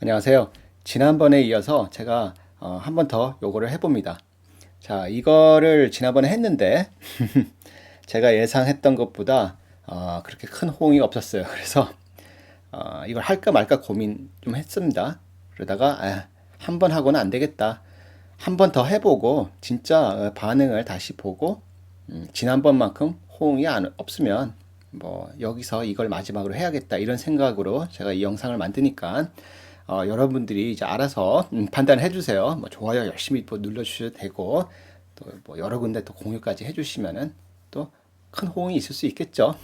안녕하세요. 지난번에 이어서 제가 어, 한 번 더 요거를 해봅니다. 자, 이거를 지난번에 했는데 제가 예상했던 것보다 어, 그렇게 큰 호응이 없었어요. 그래서 어, 이걸 할까 말까 고민 좀 했습니다. 그러다가 아, 한 번 하고는 안 되겠다. 한 번 더 해보고 진짜 어, 반응을 다시 보고 음, 지난번만큼 호응이 안, 없으면 뭐 여기서 이걸 마지막으로 해야겠다 이런 생각으로 제가 이 영상을 만드니까 어, 여러분들이 이제 알아서 음, 판단해 주세요. 뭐 좋아요 열심히 또 눌러 주셔도 되고 또 뭐 여러 군데 또 공유까지 해 주시면은 또 큰 호응이 있을 수 있겠죠.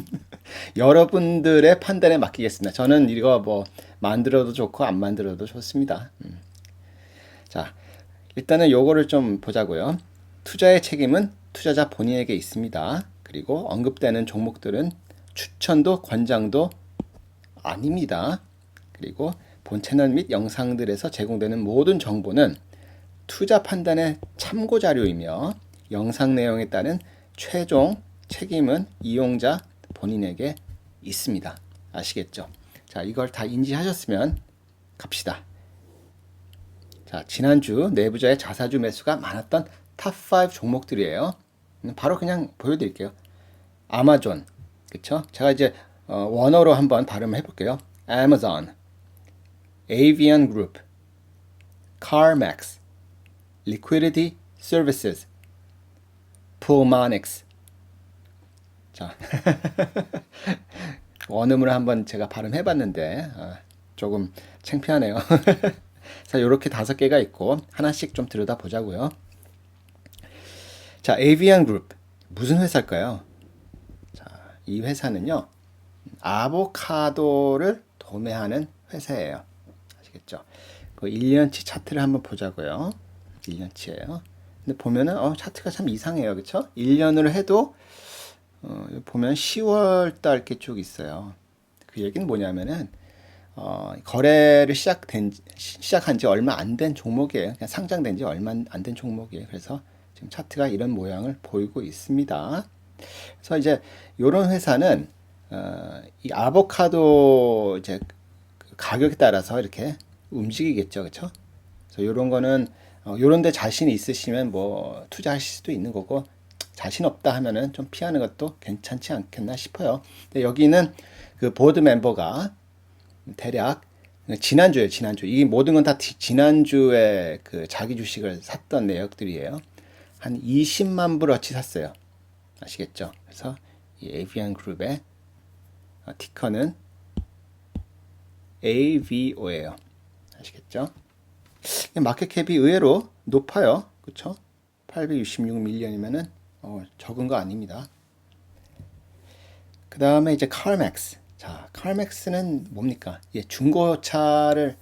여러분들의 판단에 맡기겠습니다. 저는 이거 뭐 만들어도 좋고 안 만들어도 좋습니다. 음. 자, 일단은 요거를 좀 보자고요. 투자의 책임은 투자자 본인에게 있습니다. 그리고 언급되는 종목들은 추천도 권장도 아닙니다. 그리고 본 채널 및 영상들에서 제공되는 모든 정보는 투자 판단의 참고 자료이며 영상 내용에 따른 최종 책임은 이용자 본인에게 있습니다. 아시겠죠? 자, 이걸 다 인지하셨으면 갑시다. 자, 지난주 내부자의 자사주 매수가 많았던 탑5 종목들이에요. 음, 바로 그냥 보여드릴게요. 아마존, 그쵸? 제가 이제 어, 원어로 한번 발음을 해볼게요. Amazon, Avian Group, CarMax, Liquidity Services, Pulmonx. 자, 원음으로 한번 제가 발음해봤는데 아, 조금 창피하네요. 자, 이렇게 다섯 개가 있고 하나씩 좀 들여다 보자고요. 자, Avian Group 무슨 회사일까요? 자, 이 회사는요 아보카도를 도매하는 회사예요. 아시겠죠? 그 1년치 차트를 한번 보자고요. 1년치예요. 근데 보면은 어, 차트가 참 이상해요. 그렇죠? 1년으로 해도 어, 보면 10월 달 이렇게 쭉 있어요. 그 얘기는 뭐냐면은 어, 거래를 시작된 시작한 지 얼마 안 된 종목이에요. 그냥 상장된 지 얼마 안 된 종목이에요. 그래서 지금 차트가 이런 모양을 보이고 있습니다. 그래서 이제 이런 회사는 어, 이 아보카도 이제 그 가격에 따라서 이렇게 움직이겠죠, 그렇죠? 그래서 이런 거는 어, 요런 데 자신이 있으시면 뭐 투자하실 수도 있는 거고 자신 없다 하면은 좀 피하는 것도 괜찮지 않겠나 싶어요. 근데 여기는 그 보드 멤버가 대략 지난주에 지난주 이 모든 건 다 지난주에 그 자기 주식을 샀던 내역들이에요. 한 20만 불어치 샀어요. 아시겠죠? 그래서 이 에비안 그룹의 어, 티커는 AVO예요. 아시겠죠? 마켓캡이 의외로 높아요. 그쵸? 866밀리언이면은 어, 적은 거 아닙니다. 그 다음에 이제 칼맥스. 자, 칼맥스는 뭡니까? 예, 중고차를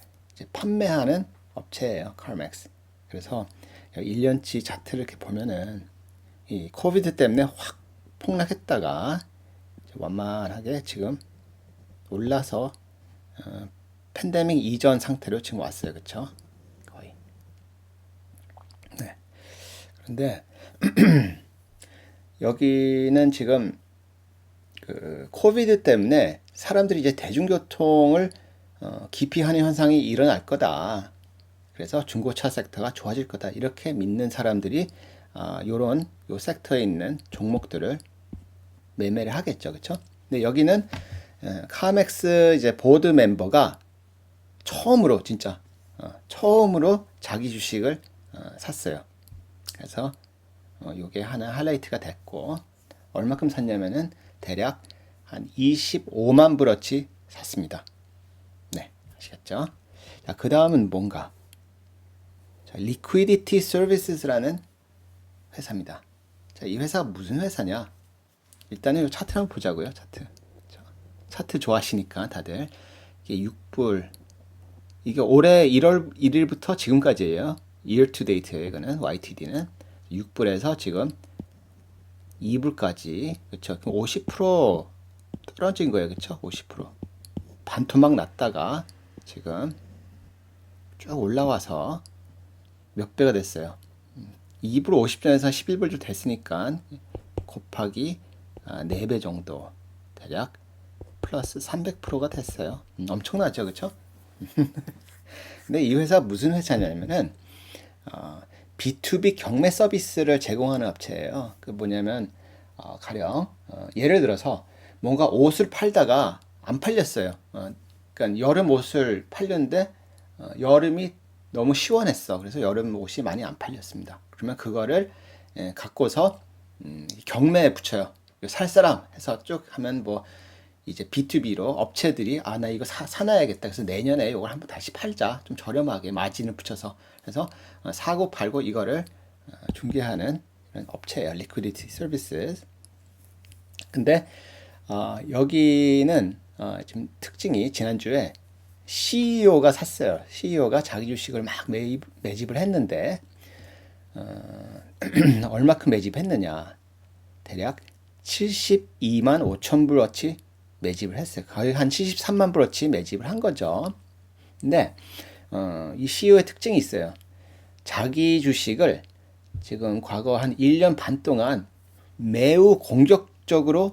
판매하는 업체예요. 칼맥스. 그래서 1년치 차트를 이렇게 보면은 이 코비드 때문에 확 폭락했다가 완만하게 지금 올라서 어, 팬데믹 이전 상태로 지금 왔어요. 그쵸? 거의. 네. 그런데 여기는 지금 그 코비드 때문에 사람들이 이제 대중교통을 어, 기피하는 현상이 일어날 거다. 그래서 중고차 섹터가 좋아질 거다. 이렇게 믿는 사람들이 아, 요런 요 섹터에 있는 종목들을 매매를 하겠죠. 그렇죠? 근데 여기는 에, 카맥스 이제 보드 멤버가 처음으로 진짜 어, 처음으로 자기 주식을 어, 샀어요. 그래서 어, 요게 하나 하이라이트가 됐고 얼마큼 샀냐면은 대략 한 25만 불어치 샀습니다. 네, 아시겠죠? 자, 그 다음은 뭔가? 자, Liquidity Services라는 회사입니다. 자, 이 회사가 무슨 회사냐? 일단은 이 차트 한번 보자고요. 차트. 자, 차트 좋아하시니까 다들 이게 6불 이게 올해 1월 1일부터 지금까지예요. year to date예요. 이거는 YTD는 6불에서 지금 2불까지 그렇죠. 50% 떨어진 거예요. 그렇죠? 50% 반토막 났다가 지금 쭉 올라와서 몇 배가 됐어요. 2불 50전에서 11불 좀 됐으니까 곱하기 4배 정도 대략 플러스 300%가 됐어요. 음, 엄청나죠, 그렇죠? 근데 이 회사 무슨 회사냐면은 어, B2B 경매 서비스를 제공하는 업체예요. 그 뭐냐면 어, 가령 어, 예를 들어서 뭔가 옷을 팔다가 안 팔렸어요. 어, 그러니까 여름 옷을 팔렸는데 어, 여름이 너무 시원했어. 그래서 여름 옷이 많이 안 팔렸습니다. 그러면 그거를 예, 갖고서 음, 경매에 붙여요. 살 사람 해서 쭉 하면 뭐 이제 B2B로 업체들이 아 나 이거 사, 사놔야겠다. 그래서 내년에 이걸 한번 다시 팔자. 좀 저렴하게 마진을 붙여서 그래서 어, 사고 팔고 이거를 어, 중개하는 업체예요. Liquidity Services. 근데 어, 여기는 어, 지금 특징이 지난주에 CEO가 샀어요. CEO가 자기 주식을 막 매입, 매집을 했는데 어, 얼마큼 매집했느냐? 대략 72만 5천 불어치 매집을 했어요. 거의 한 73만 불어치 매집을 한 거죠. 근데 어, 이 CEO의 특징이 있어요. 자기 주식을 지금 과거 한 1년 반 동안 매우 공격적으로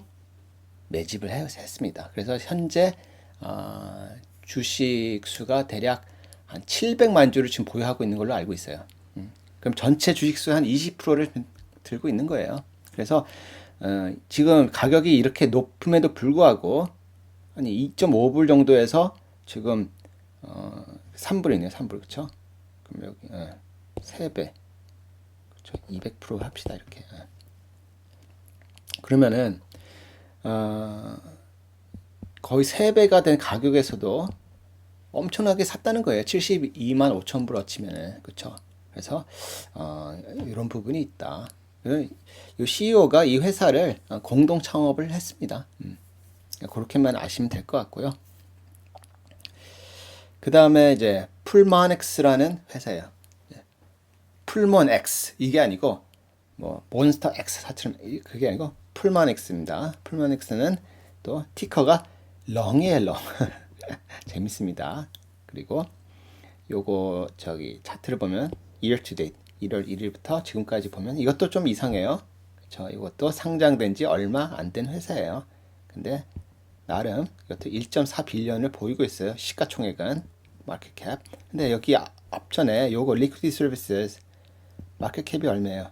매집을 해- 했습니다. 그래서 현재 어, 주식 수가 대략 한 700만 주를 지금 보유하고 있는 걸로 알고 있어요. 음. 그럼 전체 주식 수한 20%를 들고 있는 거예요. 그래서 어, 지금 가격이 이렇게 높음에도 불구하고 한 2.5불 정도에서 지금 어, 3불이네요. 3불 그렇죠? 그럼 여기 어, 3배 그렇죠? 200% 합시다 이렇게. 어. 그러면은 어, 거의 3배가 된 가격에서도 엄청나게 샀다는 거예요. 72만 5천 불 어치면은 그렇죠. 그래서 어, 이런 부분이 있다. 이 CEO가 이 회사를 어, 공동 창업을 했습니다. 음. 그렇게만 아시면 될 것 같고요. 그 다음에 이제 풀먼엑스라는 회사예요. 풀먼엑스 이게 아니고 뭐 몬스터 X 사처럼 이- 그게 아니고 풀먼엑스입니다. 풀먼엑스는 또 티커가 렁이에요 렁. 재밌습니다. 그리고 요거 저기 차트를 보면 year to date 1월 1일부터 지금까지 보면 이것도 좀 이상해요. 그렇죠? 이것도 상장된 지 얼마 안 된 회사예요. 근데 나름 이것도 1.4 빌리언을 보이고 있어요. 시가총액은 마켓 캡. 근데 여기 앞- 앞전에 요거 리퀴디 서비스 마켓 캡이 얼마예요?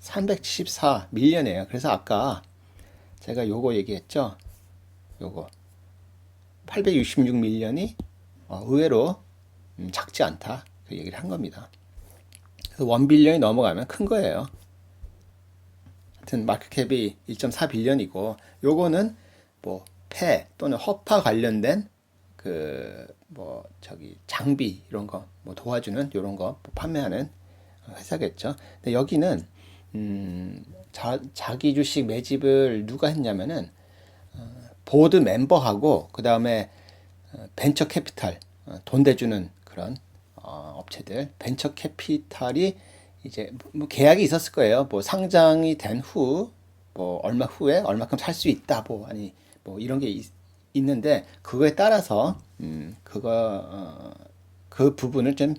374 밀리언이에요. 그래서 아까 제가 요거 얘기했죠. 요거 866 밀리언이 어, 의외로 음, 작지 않다. 그 얘기를 한 겁니다. 그래서 1 빌리언이 넘어가면 큰 거예요. 하여튼 마켓캡이 1.4 빌리언이고 요거는 뭐 폐 또는 허파 관련된 그 뭐 저기 장비 이런 거 뭐 도와주는 이런 거 뭐 판매하는 회사겠죠. 근데 여기는 음 자, 자기 주식 매집을 누가 했냐면은 어, 보드 멤버하고 그 다음에 벤처 캐피탈 어, 돈 대주는 그런 어, 업체들 벤처 캐피탈이 이제 뭐 계약이 있었을 거예요. 뭐 상장이 된 후 뭐 얼마 후에 얼마큼 살 수 있다 뭐 아니 뭐 이런 게 있, 있는데 그거에 따라서 음 그거 어, 그 부분을 좀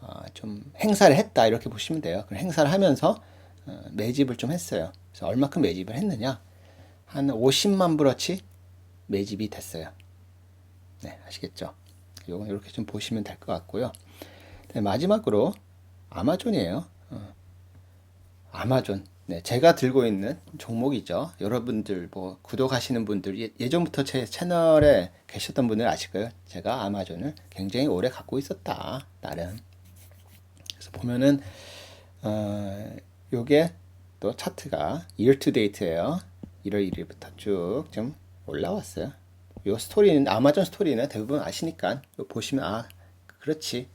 어, 좀 행사를 했다 이렇게 보시면 돼요. 그 행사를 하면서 어, 매집을 좀 했어요. 그래서 얼마큼 매집을 했느냐? 한 50만 불어치 매집이 됐어요. 네, 아시겠죠? 요건 이렇게 좀 보시면 될 것 같고요. 네, 마지막으로 아마존이에요. 어, 아마존. 네, 제가 들고 있는 종목이죠. 여러분들 뭐 구독하시는 분들 예- 예전부터 제 채널에 계셨던 분들 아실 거예요. 제가 아마존을 굉장히 오래 갖고 있었다. 나름. 그래서 보면은 어, 요게 또 차트가 year to date예요. 1월 1일부터 쭉 좀 올라왔어요. 요 스토리는 아마존 스토리는 대부분 아시니까 요 보시면 아 그렇지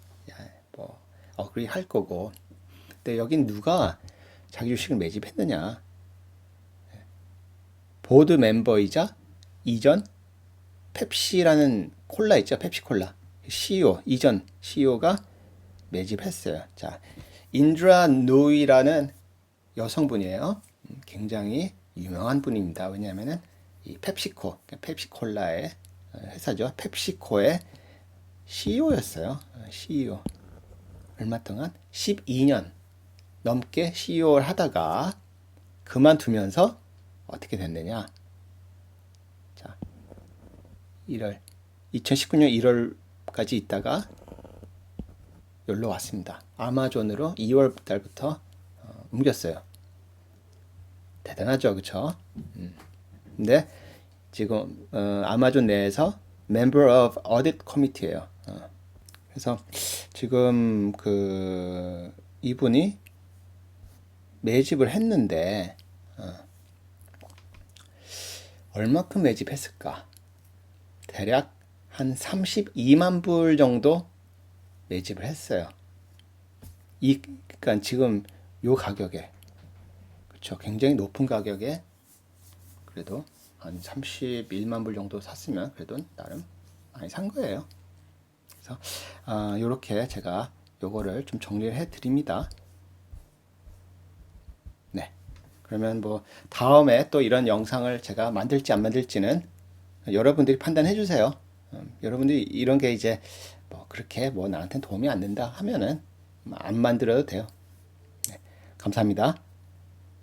어그리 할 거고. 근데 여긴 누가 자기 주식을 매집했느냐? 보드 멤버이자 이전 펩시라는 콜라 있죠? 펩시콜라. CEO 이전 CEO가 매집했어요. 자 인드라 노이라는 여성분이에요. 음, 굉장히 유명한 분입니다. 왜냐하면은 이 펩시코 펩시콜라의 어, 회사죠. 펩시코의 CEO였어요. CEO 얼마 동안 12년 넘게 CEO를 하다가 그만두면서 어떻게 됐느냐? 자, 1월 2019년 1월 2월까지 있다가 여기로 왔습니다. 아마존으로 2월 달부터 어, 옮겼어요. 대단하죠, 그렇죠? 근데 지금 어, 아마존 내에서 Member of Audit Committee예요. 어. 그래서 지금 그 이분이 매집을 했는데 어, 얼마큼 매집했을까? 대략 한 32만 불 정도 매집을 했어요. 이 그러니까 지금 요 가격에 그렇죠. 굉장히 높은 가격에 그래도 한 31만 불 정도 샀으면 그래도 나름 많이 산 거예요. 그래서 아, 요렇게 제가 요거를 좀 정리를 해 드립니다. 네. 그러면 뭐 다음에 또 이런 영상을 제가 만들지 안 만들지는 여러분들이 판단해 주세요. 음, 여러분들이 이런 게 이제 뭐 그렇게 뭐 나한테 도움이 안 된다 하면은 안 만들어도 돼요. 네. 감사합니다.